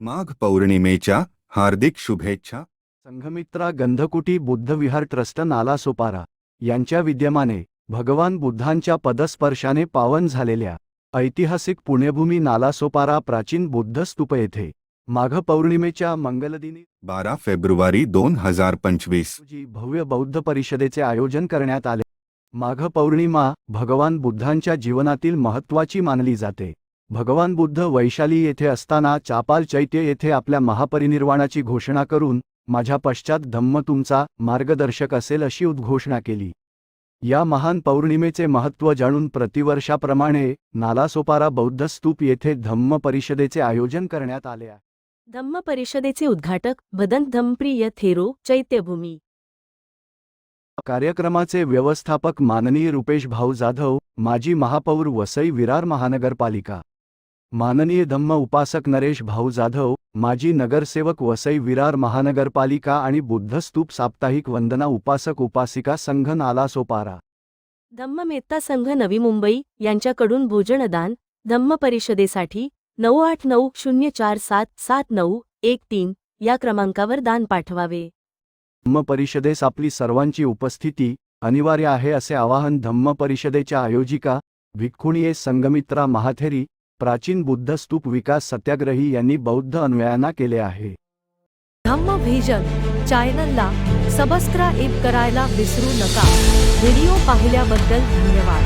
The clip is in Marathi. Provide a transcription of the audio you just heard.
माघ पौर्णिमेच्या हार्दिक शुभेच्छा. संघमित्रा गंधकुटी बुद्धविहार ट्रस्ट नालासोपारा यांच्या विद्यमाने भगवान बुद्धांच्या पदस्पर्शाने पावन झालेल्या ऐतिहासिक पुण्यभूमी नालासोपारा प्राचीन बुद्ध स्तूप येथे माघ पौर्णिमेच्या मंगलदिनी बारा फेब्रुवारी दोन हजार पंचवीस. रोजी भव्य बौद्ध परिषदेचे आयोजन करण्यात आले. माघ पौर्णिमा भगवान बुद्धांच्या जीवनातील महत्त्वाची मानली जाते. भगवान बुद्ध वैशाली येथे असताना चापाल चैत्य येथे आपल्या महापरिनिर्वाणाची घोषणा करून माझ्या पश्चात धम्म तुमचा मार्गदर्शक असेल अशी उद्घोषणा केली. या महान पौर्णिमेचे महत्त्व जाणून प्रतिवर्षाप्रमाणे नालासोपारा बौद्ध स्तूप येथे धम्म परिषदेचे आयोजन करण्यात आले आहे. धम्म परिषदेचे उद्घाटक भदंत धम्मप्रिय थेरो चैत्यभूमी. कार्यक्रमाचे व्यवस्थापक माननीय रुपेश भाऊ जाधव माजी महापौर वसई विरार महानगरपालिका. माननीय धम्म उपासक नरेश भाऊ जाधव माजी नगरसेवक वसई विरार महानगरपालिका आणि बुद्धस्तूप साप्ताहिक वंदना उपासक उपासिका संघ नालासोपारा धम्ममेत्ता संघ नवी मुंबई यांच्याकडून भोजनदान धम्म परिषदेसाठी नऊ आठ नऊ शून्य चार सात सात नऊ एक तीन या क्रमांकावर दान पाठवावे. धम्म परिषदेस आपली सर्वांची उपस्थिती अनिवार्य आहे असे आवाहन धम्म परिषदेच्या आयोजिका भिक्खुणीये संगमित्रा महाथेरी प्राचीन बुद्ध स्तूप विकास सत्याग्रही यांनी बौद्ध अन्वयांना केले आहे. धम्मभेजन चॅनलला सबस्क्राईब करायला विसरू नका. व्हिडिओ पाहिल्याबद्दल धन्यवाद.